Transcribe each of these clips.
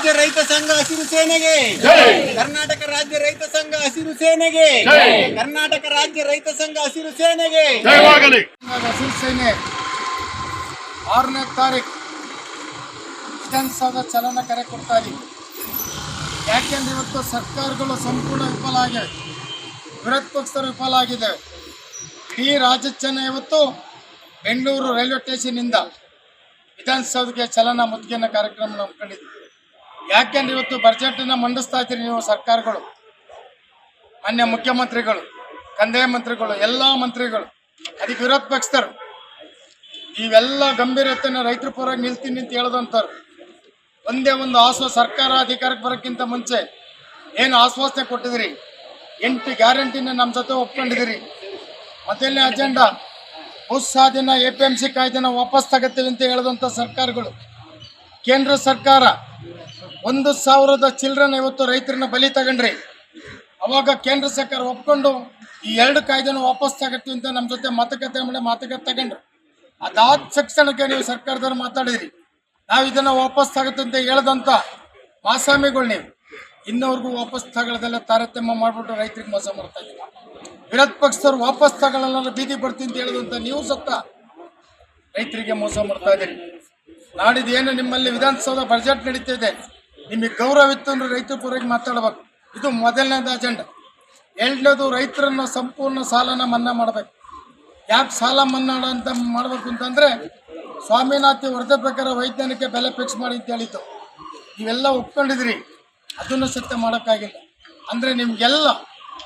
ರಾಜ್ಯ ರೈತ ಸಂಘ ಹಸಿರು ಸೇನೆಗೆ. ಜೈ. ಕರ್ನಾಟಕ ರಾಜ್ಯ ರೈತ ಸಂಘ ಹಸಿರು ಸೇನೆಗೆ. ಜೈ. ಕರ್ನಾಟಕ ರಾಜ್ಯ ರೈತ ಸಂಘ ಹಸಿರು ಸೇನೆಗೆ. ಹಸಿರು ಸೇನೆ ಆರನೇ ತಾರೀಕು ವಿಧಾನಸೌಧ ಚಲನ ಕರೆ ಕೊಡ್ತಾ ಇದ್ದೀವಿ ಯಾಕೆಂದ್ರೆ ಇವತ್ತು ಸರ್ಕಾರಗಳು ಸಂಪೂರ್ಣ ವಿಫಲ ಆಗಿವೆ ವಿರೋಧ ಪಕ್ಷರು ವಿಫಲ ಆಗಿದೆ. ಇಡೀ ರಾಜ್ಯ ಇವತ್ತು ಬೆಂಗಳೂರು ರೈಲ್ವೆ ಸ್ಟೇಷನ್ನಿಂದ ವಿಧಾನಸೌಧಕ್ಕೆ ಚಲನ ಮುತ್ತಿಗೆನ ಕಾರ್ಯಕ್ರಮ ನಂಬ್ಕೊಂಡಿದ್ವಿ ಯಾಕೆಂದ್ರೆ ಇವತ್ತು ಬಜೆಟನ್ನು ಮಂಡಿಸ್ತಾ ಇದ್ದೀರಿ ನೀವು ಸರ್ಕಾರಗಳು, ಮಾನ್ಯ ಮುಖ್ಯಮಂತ್ರಿಗಳು, ಕಂದಾಯ ಮಂತ್ರಿಗಳು, ಎಲ್ಲ ಮಂತ್ರಿಗಳು, ಅದಕ್ಕೆ ವಿರೋಧ ಪಕ್ಷದರು ಇವೆಲ್ಲ ಗಂಭೀರತೆನ ರೈತರ ಪರವಾಗಿ ನಿಲ್ತೀನಿ ಅಂತ ಹೇಳದಂತವ್ರು ಒಂದೇ ಒಂದು ಆಶ್ವ ಸರ್ಕಾರ ಅಧಿಕಾರಕ್ಕೆ ಬರೋಕ್ಕಿಂತ ಮುಂಚೆ ಏನು ಆಶ್ವಾಸನೆ ಕೊಟ್ಟಿದಿರಿ ಎಂಟು ಗ್ಯಾರಂಟಿನ ನಮ್ಮ ಜೊತೆ ಒಪ್ಕೊಂಡಿದ್ದೀರಿ. ಮೊದಲನೇ ಅಜೆಂಡಾ ಭೂಸ್ವಾಧೀನ ಎ ಪಿ ಎಂ ಸಿ ಕಾಯ್ದೆನ ವಾಪಸ್ ತಗತ್ತೀವಿ ಅಂತ ಹೇಳಿದಂಥ ಸರ್ಕಾರಗಳು. ಕೇಂದ್ರ ಸರ್ಕಾರ ಒಂದು ಸಾವಿರದ ಚಿಲ್ಡ್ರನ್ ಇವತ್ತು ರೈತರನ್ನ ಬಲಿ ತಗೊಂಡ್ರಿ. ಅವಾಗ ಕೇಂದ್ರ ಸರ್ಕಾರ ಒಪ್ಕೊಂಡು ಈ ಎರಡು ಕಾಯ್ದೆನ ವಾಪಸ್ ತಗತ್ತೀವಿ ಅಂತ ನಮ್ಮ ಜೊತೆ ಮಾತುಕತೆ ಮಾಡಿ ಮಾತುಕತೆ ತಗೊಂಡ್ರು. ಅದಾದ ಶಿಕ್ಷಣಕ್ಕೆ ನೀವು ಸರ್ಕಾರದವ್ರು ಮಾತಾಡಿದ್ರಿ. ನಾವು ಇದನ್ನ ವಾಪಸ್ ಅಂತ ಹೇಳ್ದಂತ ಮಾಸಾಮಿಗಳು ನೀವು. ಇನ್ನವ್ರಿಗೂ ವಾಪಸ್ ತಗೊಳ್ಳೋದೆಲ್ಲ ತಾರತಮ್ಯ ಮಾಡಿಬಿಟ್ಟು ರೈತರಿಗೆ ಮೋಸ ಮಾಡ್ತಾ ಇದ್ದೀವಿ ವಿರೋಧ ಪಕ್ಷದವ್ರು ವಾಪಸ್ ತಗೊಳ್ಳಲ್ಲ ಬೀದಿ ಬರ್ತೀನಿ ಅಂತ ಹೇಳಿದಂತ ನೀವು ಸತ್ತ ರೈತರಿಗೆ ಮೋಸ ಮಾಡ್ತಾ ಇದ್ದೀರಿ. ನಾಡಿದ್ದು ಏನು ನಿಮ್ಮಲ್ಲಿ ವಿಧಾನಸೌಧ ಬಜೆಟ್ ನಡೀತಿದೆ, ನಿಮಗೆ ಗೌರವ ಇತ್ತು ಅಂದ್ರೆ ರೈತರ ಪರವಾಗಿ ಮಾತಾಡಬೇಕು. ಇದು ಮೊದಲನೇದು ಅಜೆಂಡ ಎರಡನೇದು ರೈತರನ್ನ ಸಂಪೂರ್ಣ ಸಾಲನ ಮನ್ನಾ ಮಾಡಬೇಕು. ಯಾಕೆ ಸಾಲ ಮನ್ನಾ ಅಂತ ಮಾಡಬೇಕು ಅಂತಂದ್ರೆ, ಸ್ವಾಮಿನಾಥಿ ವರದಿ ಪ್ರಕಾರ ವೈಜ್ಞಾನಿಕ ಬೆಲೆ ಫಿಕ್ಸ್ ಮಾಡಿ ಅಂತ ಹೇಳಿತ್ತು ನೀವೆಲ್ಲ ಒಪ್ಕೊಂಡಿದ್ರಿ ಅದನ್ನು ಸತ್ಯ ಮಾಡೋಕ್ಕಾಗಿಲ್ಲ. ಅಂದರೆ ನಿಮಗೆಲ್ಲ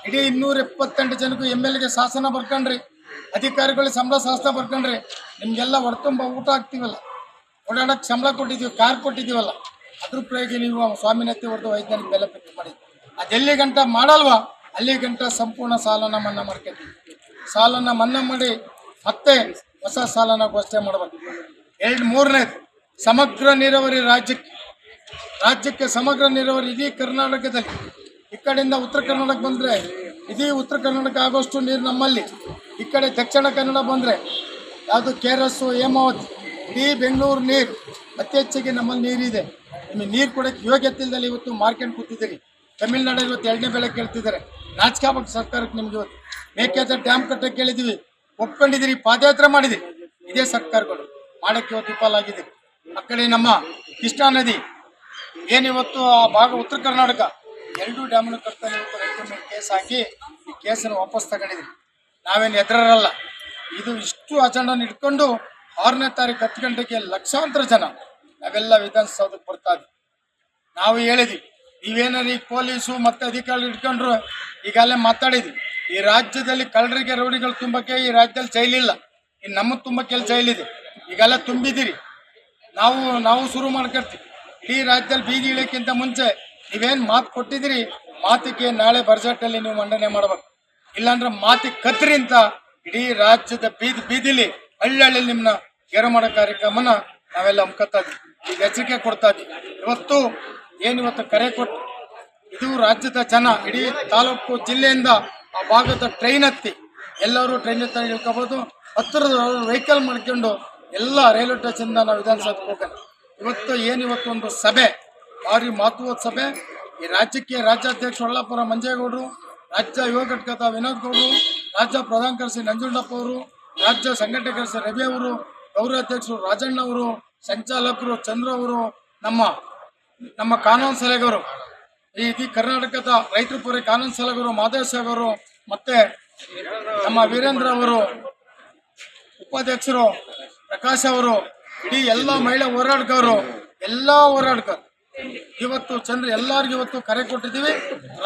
ಇಡೀ ಇನ್ನೂರ ಎಪ್ಪತ್ತೆಂಟು ಜನಕ್ಕೂ ಎಂ ಎಲ್ ಎಗೆ ಶಾಸನ ಬರ್ಕೊಂಡ್ರಿ, ಅಧಿಕಾರಿಗಳಿಗೆ ಸಂಬಳ ಶಾಸನ ಬರ್ಕೊಂಡ್ರಿ, ನಿಮಗೆಲ್ಲ ಹೊರತುಂಬ ಊಟ ಹಾಕ್ತೀವಲ್ಲ. ಓಡಾಡಕ್ಕೆ ಸಂಬಳ ಕೊಟ್ಟಿದ್ದೀವಿ ಕಾರ್ ಕೊಟ್ಟಿದ್ದೀವಲ್ಲ ಅದ್ರ ಪ್ರಯೋಗ ನೀವು ಸ್ವಾಮಿನಾಥಿ ಹೊಡೆದು ವೈಜ್ಞಾನಿಕ ಬೆಲೆ ಪೆಟ್ಟು ಮಾಡಿ ಅದೆಲ್ಲಿ ಗಂಟ ಮಾಡಲ್ವಾ? ಅಲ್ಲಿ ಗಂಟ ಸಂಪೂರ್ಣ ಸಾಲನ ಮನ್ನಾ ಮಾಡ್ಕೊತೀವಿ ಸಾಲನ ಮನ್ನಾ ಮಾಡಿ ಮತ್ತೆ ಹೊಸ ಸಾಲನ ಘೋಷಣೆ ಮಾಡಬೇಕು. ಎರಡು ಮೂರನೇದು, ಸಮಗ್ರ ನೀರಾವರಿ ರಾಜ್ಯಕ್ಕೆ ರಾಜ್ಯಕ್ಕೆ ಸಮಗ್ರ ನೀರಾವರಿ ಇಡೀ ಕರ್ನಾಟಕದಲ್ಲಿ, ಈ ಕಡೆಯಿಂದ ಉತ್ತರ ಕರ್ನಾಟಕ ಬಂದರೆ, ಇಡೀ ಉತ್ತರ ಕರ್ನಾಟಕ ಆಗೋಷ್ಟು ನೀರು ನಮ್ಮಲ್ಲಿ. ಈ ಕಡೆ ದಕ್ಷಿಣ ಕನ್ನಡ ಬಂದರೆ, ಯಾವುದು ಕೆ ಆರ್ ಎಸ್ಸು ಹೇಮಾವತಿ ಇಡೀ ಬೆಂಗಳೂರು ನೀರು ಅತಿ ಹೆಚ್ಚಿಗೆ ನಮ್ಮಲ್ಲಿ ನೀರಿದೆ. ನಿಮಗೆ ನೀರು ಕೊಡೋಕ್ಕೆ ಯೋಗ್ಯತೆ ಇಲ್ಲದಲ್ಲಿ ಇವತ್ತು ಮಾರ್ಕೆಟ್ ಕೂತಿದ್ದೀರಿ? ತಮಿಳ್ನಾಡಲ್ಲಿ ಇವತ್ತು ಎರಡನೇ ಬೆಳೆ ಕೇಳ್ತಿದ್ದಾರೆ. ನಾಚಿಕಾಬಕ್ ಸರ್ಕಾರಕ್ಕೆ ನಿಮ್ಗೆ ಇವತ್ತು ಮೇಕೆದಾಟು ಡ್ಯಾಮ್ ಕಟ್ಟಕ್ಕೆ ಕೇಳಿದ್ದೀವಿ. ಒಪ್ಕೊಂಡಿದ್ದೀರಿ, ಪಾದಯಾತ್ರೆ ಮಾಡಿದಿರಿ ಇದೇ ಸರ್ಕಾರಗಳು. ಮಾಡೋಕ್ಕೆ ಇವತ್ತು ವಿಫಲ ಆಗಿದ್ದೀರಿ ಆ ಕಡೆ ನಮ್ಮ ಕೃಷ್ಣಾ ನದಿ ಏನಿವತ್ತು ಆ ಭಾಗ ಉತ್ತರ ಕರ್ನಾಟಕ, ಎರಡು ಡ್ಯಾಮನ್ನು ಕಟ್ತಾರೆ ಇವತ್ತು ರೈತರ ಮೇಲೆ ಕೇಸ್ ಹಾಕಿ ಈ ಕೇಸನ್ನು ವಾಪಸ್ ತಗೊಂಡಿದ್ದೀವಿ ನಾವೇನು ಎದುರಲ್ಲ ಇದು ಇಷ್ಟು ಅಜೆಂಡನ ಇಟ್ಕೊಂಡು ಆರನೇ ತಾರೀಕು ಹತ್ತು ಗಂಟೆಗೆ ಲಕ್ಷಾಂತರ ಜನ ನಾವೆಲ್ಲ ವಿಧಾನಸೌಧಕ್ಕೆ ಬರ್ತಾ ಇದ್ವಿ. ನಾವು ಹೇಳಿದ್ವಿ ನೀವೇನಾರು ಈ ಪೊಲೀಸು ಮತ್ತೆ ಅಧಿಕಾರಿ ಇಟ್ಕೊಂಡ್ರು ಈಗಲೇ ಮಾತಾಡಿದ್ವಿ. ಈ ರಾಜ್ಯದಲ್ಲಿ ಕಳ್ಳರಿಗೆ ರೌಡಿಗಳು ತುಂಬಕ್ಕೆ ಈ ರಾಜ್ಯದಲ್ಲಿ ಜೈಲಿಲ್ಲ ಇನ್ನು ನಮ್ಮ ತುಂಬಕ್ಕೆ ಜೈಲಿದೆ ಈಗೆಲ್ಲ ತುಂಬಿದ್ದೀರಿ. ನಾವು ನಾವು ಶುರು ಮಾಡ್ಕೊಳ್ತೀವಿ ಇಡೀ ರಾಜ್ಯದಲ್ಲಿ ಬೀದಿ ಇಳಿಯಕ್ಕಿಂತ ಮುಂಚೆ ನೀವೇನು ಮಾತು ಕೊಟ್ಟಿದ್ದೀರಿ? ಮಾತಿಗೆ ನಾಳೆ ಬಜೆಟಲ್ಲಿ ನೀವು ಮಂಡನೆ ಮಾಡಬೇಕು. ಇಲ್ಲಾಂದ್ರೆ ಮಾತಿಗೆ ಕತ್ರಿ ಅಂತ ಇಡೀ ರಾಜ್ಯದ ಬೀದಿ, ಬೀದಿಲಿ ಹಳ್ಳಿ ನಿಮ್ಮನ್ನ ಕೇರ ಮಾಡೋ ಕಾರ್ಯಕ್ರಮನ ನಾವೆಲ್ಲ ಹಮ್ಕೊತಾ ಇದ್ವಿ ಈಗ ಎಚ್ಚರಿಕೆ ಕೊಡ್ತಾ ಇದ್ವಿ ಇವತ್ತು ಏನಿವತ್ತು ಕರೆ ಕೊಟ್ಟು ಇದು ರಾಜ್ಯದ ಜನ ಇಡೀ ತಾಲೂಕು ಜಿಲ್ಲೆಯಿಂದ ಆ ಭಾಗದ ಟ್ರೈನ್ ಹತ್ತಿ ಎಲ್ಲರೂ ಟ್ರೈನ್ ಹತ್ತಿ ಇಳ್ಕೋಬೋದು ಹತ್ತಿರದ ವೆಹಿಕಲ್ ಮಾಡ್ಕೊಂಡು ಎಲ್ಲ ರೈಲ್ವೆ ಸ್ಟೇಷನ್ ನಾವು ವಿಧಾನಸೌಧಕ್ಕೆ ಹೋಗೋಣ. ಇವತ್ತು ಏನಿವತ್ತು ಒಂದು ಸಭೆ, ಭಾರಿ ಮಹತ್ವದ ಸಭೆ. ಈ ರಾಜ್ಯಕ್ಕೆ ರಾಜ್ಯಾಧ್ಯಕ್ಷ ಹೊಳ್ಳಾಪುರ ಮಂಜೇಗೌಡರು, ರಾಜ್ಯ ಯುವ ಘಟಕದ ವಿನೋದ್ ಗೌಡರು, ರಾಜ್ಯ ಪ್ರಧಾನ ಕಾರ್ಯದರ್ಶಿ ನಂಜುಂಡಪ್ಪ ಅವರು ರಾಜ್ಯ ಸಂಘಟಕರ ರವಿ ಅವರು ಗೌರವಾಧ್ಯಕ್ಷರು ರಾಜಣ್ಣ ಅವರು, ಸಂಚಾಲಕರು, ಚಂದ್ರ ಅವರು, ನಮ್ಮ ನಮ್ಮ ಕಾನೂನು ಸಲಹೆಗರು ಈ ಇಡೀ ಕರ್ನಾಟಕದ ರೈತರ ಪರ ಕಾನೂನು ಸಲಹೆಗರು ಮಾದೇವ್ ಸಾಹೇಬ್ ಅವರು, ಮತ್ತೆ ನಮ್ಮ ವೀರೇಂದ್ರ ಅವರು, ಉಪಾಧ್ಯಕ್ಷರು, ಪ್ರಕಾಶ್ ಅವರು, ಇಡೀ ಎಲ್ಲ ಮಹಿಳಾ ಹೋರಾಟಗಾರರು, ಎಲ್ಲ ಹೋರಾಟಗಾರರು. ಇವತ್ತು ಚಂದ್ರ, ಎಲ್ಲರಿಗೂ ಇವತ್ತು ಕರೆ ಕೊಟ್ಟಿದ್ದೀವಿ.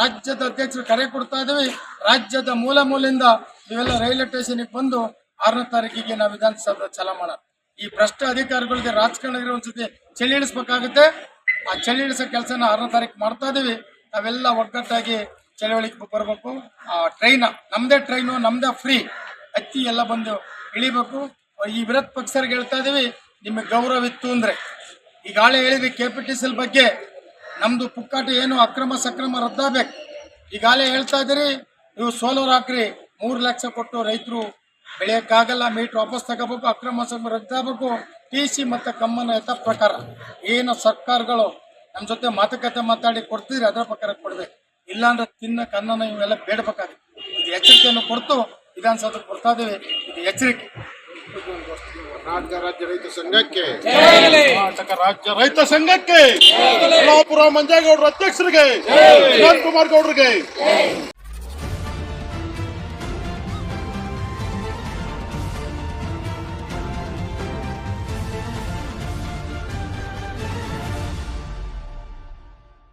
ರಾಜ್ಯದ ಅಧ್ಯಕ್ಷರು ಕರೆ ಕೊಡ್ತಾ ಇದ್ದೀವಿ. ರಾಜ್ಯದ ಮೂಲ ಮೂಲೆಯಿಂದ ನೀವೆಲ್ಲ ರೈಲ್ವೆ ಸ್ಟೇಷನ್ಗೆ ಬಂದು ಆರನೇ ತಾರೀಕಿಗೆ ನಾವು ವಿಧಾನಸೌಧ ಚಲ ಮಾಡೋಣ. ಈ ಭ್ರಷ್ಟ ಅಧಿಕಾರಿಗಳಿಗೆ ರಾಜಕಾರಣಿಗೆ ಒಂದ್ಸತಿ ಚಳಿ ಇಳಿಸ್ಬೇಕಾಗುತ್ತೆ ಆ ಚಳಿ ಇಳಿಸೋ ಕೆಲಸನ ಆರನೇ ತಾರೀಕು ಮಾಡ್ತಾ ಇದೀವಿ. ನಾವೆಲ್ಲ ಒಗ್ಗಟ್ಟಾಗಿ ಚಳವಳಿಗೆ ಬರಬೇಕು. ಆ ಟ್ರೈನ್ ನಮ್ಮದೇ ಟ್ರೈನು ನಮ್ಮದೇ ಫ್ರೀ ಹತ್ತಿ ಎಲ್ಲ ಬಂದು ಇಳಿಬೇಕು. ಈ ವಿರೋಧ ಪಕ್ಷರಿಗೆ ಹೇಳ್ತಾ ಇದೀವಿ, ನಿಮಗೆ ಗೌರವ ಇತ್ತು ಅಂದ್ರೆ. ಈಗಾಗಲೇ ಹೇಳಿದ್ವಿ ಕೆ ಪಿ ಟಿ ಸಿಲ್ ಬಗ್ಗೆ ನಮ್ದು ಪುಕ್ಕಾಟ ಏನು, ಅಕ್ರಮ ಸಕ್ರಮ ರದ್ದಾಗಬೇಕು. ಈಗಾಗಲೇ ಹೇಳ್ತಾ ಇದ್ದೀರಿ ನೀವು ಸೋಲೋರ್ ಹಾಕ್ರಿ. ಮೂರು ಲಕ್ಷ ಕೊಟ್ಟು ರೈತರು ಬೆಳೆಯೋಕ್ಕಾಗಲ್ಲ ಮೀಟ್ ವಾಪಸ್ ತಗೋಬೇಕು ಅಕ್ರಮ ಸಕ್ರಮ ರದ್ದಾಗಬೇಕು. ಟಿ ಸಿ ಮತ್ತು ಕಮ್ಮನ ಎತ್ತ ಪ್ರಕಾರ ಏನು ಸರ್ಕಾರಗಳು ನಮ್ಮ ಜೊತೆ ಮಾತುಕತೆ ಮಾತಾಡಿ ಕೊಡ್ತೀರಿ ಅದರ ಪ್ರಕಾರ ಕೊಡಬೇಕು. ಇಲ್ಲಾಂದ್ರೆ ತಿನ್ನ ಕನ್ನನ ಇವೆಲ್ಲ ಬೇಡಬೇಕಾಗುತ್ತೆ. ಇದು ಎಚ್ಚರಿಕೆಯನ್ನು ಕೊಡ್ತು ವಿಧಾನಸೌಧಕ್ಕೆ ಕೊಡ್ತಾ ಇದ್ದೀವಿ ಇದು ಎಚ್ಚರಿಕೆ. ಕರ್ನಾಟಕ ರಾಜ್ಯ ರೈತ ಸಂಘಕ್ಕೆ. ಕರ್ನಾಟಕ ರಾಜ್ಯ ರೈತ ಸಂಘಕ್ಕೆ. ಮಂಜೇಗೌಡರ ಅಧ್ಯಕ್ಷರಿಗೆ ಕುಮಾರ್ ಗೌಡ್ರಿಗೆ.